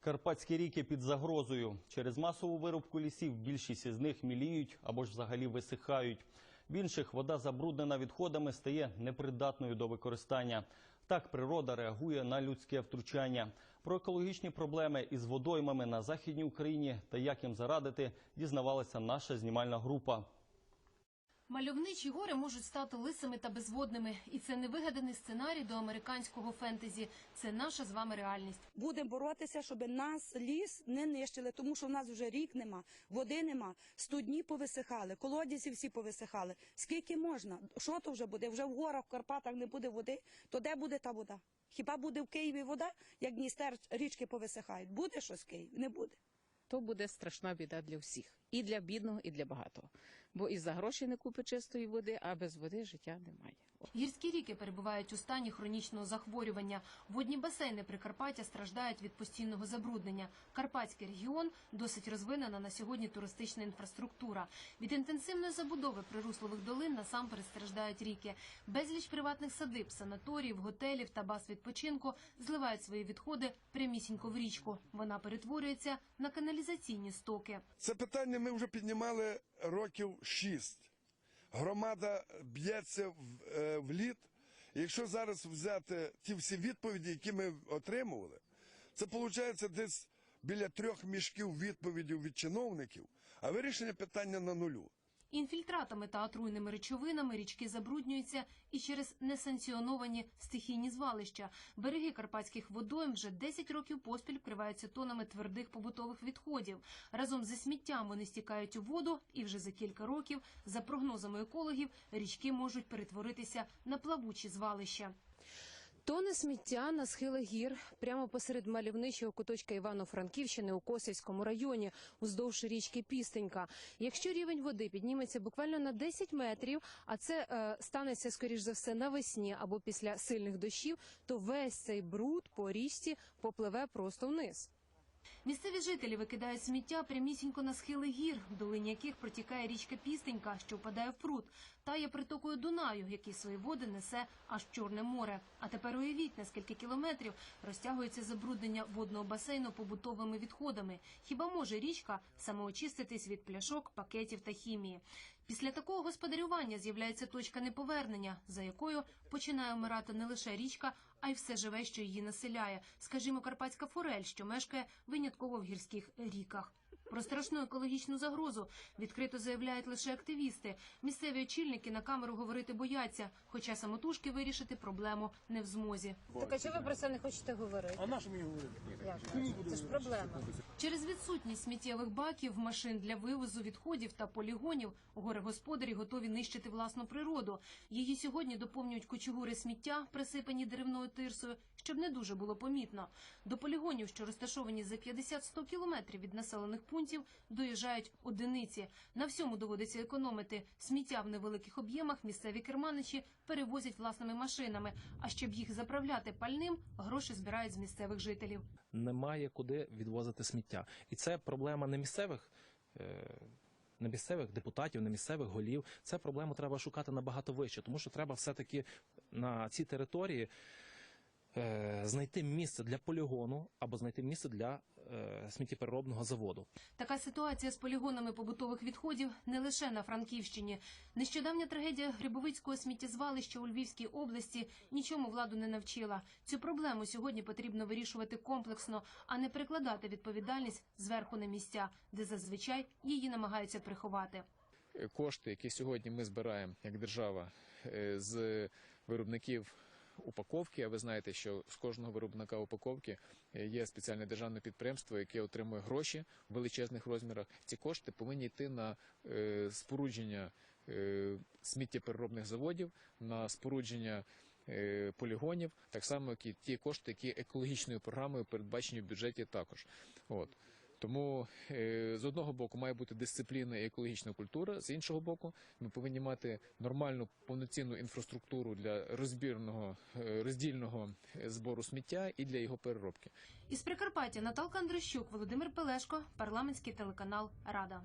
Карпатські ріки під загрозою. Через масову вирубку лісів більшість із них міліють або ж взагалі висихають. В інших вода забруднена відходами стає непридатною до використання. Так природа реагує на людське втручання. Про екологічні проблеми із водоймами на західній Україні та як їм зарадити, дізнавалася наша знімальна група. Мальовничі гори можуть стати лисими та безводними, і це не вигаданий сценарій до американського фентезі. Це наша з вами реальність. Будемо боротися, щоб нас ліс не нищили, тому що в нас вже рік нема, води нема, студні повисихали, колодязі всі повисихали. Скільки можна? Що то вже буде? Вже в горах, в Карпатах не буде води, то де буде та вода? Хіба буде в Києві вода, як Дністер річки повисихають? Буде щось в Києві? Не буде. То буде страшна біда для всіх. І для бідного, і для багатого. Бо і за гроші не купить чистої води, а без води життя немає. Гірські ріки перебувають у стані хронічного захворювання. Водні басейни Прикарпаття страждають від постійного забруднення. Карпатський регіон досить розвинена на сьогодні туристична інфраструктура. Від інтенсивної забудови прирусливих долин насамперед страждають ріки. Безліч приватних садиб, санаторіїв, готелів та баз відпочинку зливають свої відходи прямісінько в річку. Вона перетворюється на каналізаційні стоки. Це питання ми вже піднімали років шість. Громада б'ється в, е, в лід. Якщо зараз взяти ті всі відповіді, які ми отримували, це виходить десь біля трьох мішків відповідей від чиновників, а вирішення питання на нулю. Інфільтратами та отруйними речовинами річки забруднюються і через несанкціоновані стихійні звалища. Береги карпатських водойм вже 10 років поспіль вкриваються тонами твердих побутових відходів. Разом зі сміттям вони стікають у воду, і вже за кілька років, за прогнозами екологів, річки можуть перетворитися на плавучі звалища. Тони сміття на схилах гір прямо посеред мальовничого куточка Івано-Франківщини у Косівському районі, уздовж річки Пістенька. Якщо рівень води підніметься буквально на 10 метрів, а це е, станеться скоріш за все навесні або після сильних дощів, то весь цей бруд по річці попливе просто вниз. Місцеві жителі викидають сміття прямісінько на схили гір, в долині яких протікає річка Пістенька, що впадає в пруд, та є притокою Дунаю, який свої води несе аж Чорне море. А тепер уявіть, на скільки кілометрів розтягується забруднення водного басейну побутовими відходами. Хіба може річка самоочиститись від пляшок, пакетів та хімії? Після такого господарювання з'являється точка неповернення, за якою починає вмирати не лише річка, а й все живе, що її населяє. Скажімо, карпатська форель, що мешкає винятково в гірських ріках. Про страшну екологічну загрозу відкрито заявляють лише активісти. Місцеві очільники на камеру говорити бояться, хоча самотужки вирішити проблему не в змозі. Так а чого ви про це не хочете говорити? А на що мені говорити? Це ж проблема. Через відсутність сміттєвих баків, машин для вивозу відходів та полігонів горе-господарі готові нищити власну природу. Її сьогодні доповнюють кучугури сміття, присипані деревною тирсою, щоб не дуже було помітно. До полігонів, що розташовані за 50-100 кілометрів від населених пунктів, доїжджають одиниці. На всьому доводиться економити. Сміття в невеликих об'ємах місцеві керманичі перевозять власними машинами. А щоб їх заправляти пальним, гроші збирають з місцевих жителів. немає куди відвозити сміття. І це проблема не місцевих. е, Не місцевих депутатів, не місцевих голів. Це проблему треба шукати набагато вище, тому що треба все-таки на цій території знайти місце для полігону або знайти місце для е, сміттєпереробного заводу. Така ситуація з полігонами побутових відходів не лише на Франківщині. Нещодавня трагедія Грибовицького сміттєзвалища у Львівській області нічому владу не навчила. Цю проблему сьогодні потрібно вирішувати комплексно, а не перекладати відповідальність зверху на місця, де зазвичай її намагаються приховати. кошти, які сьогодні ми збираємо як держава е, з виробників упаковки. А ви знаєте, що з кожного виробника упаковки е, є спеціальне державне підприємство, яке отримує гроші в величезних розмірах. Ці кошти повинні йти на е, спорудження е, сміттєпереробних заводів, на спорудження. Полігонів, так само як і ті кошти, які екологічною програмою передбачені в бюджеті також. От. Тому е, з одного боку має бути дисципліна і екологічна культура, з іншого боку, ми повинні мати нормальну повноцінну інфраструктуру для розбірного е, роздільного е, збору сміття і для його переробки. Із Прикарпаття Наталка Андрищук, Володимир Пелешко, парламентський телеканал Рада.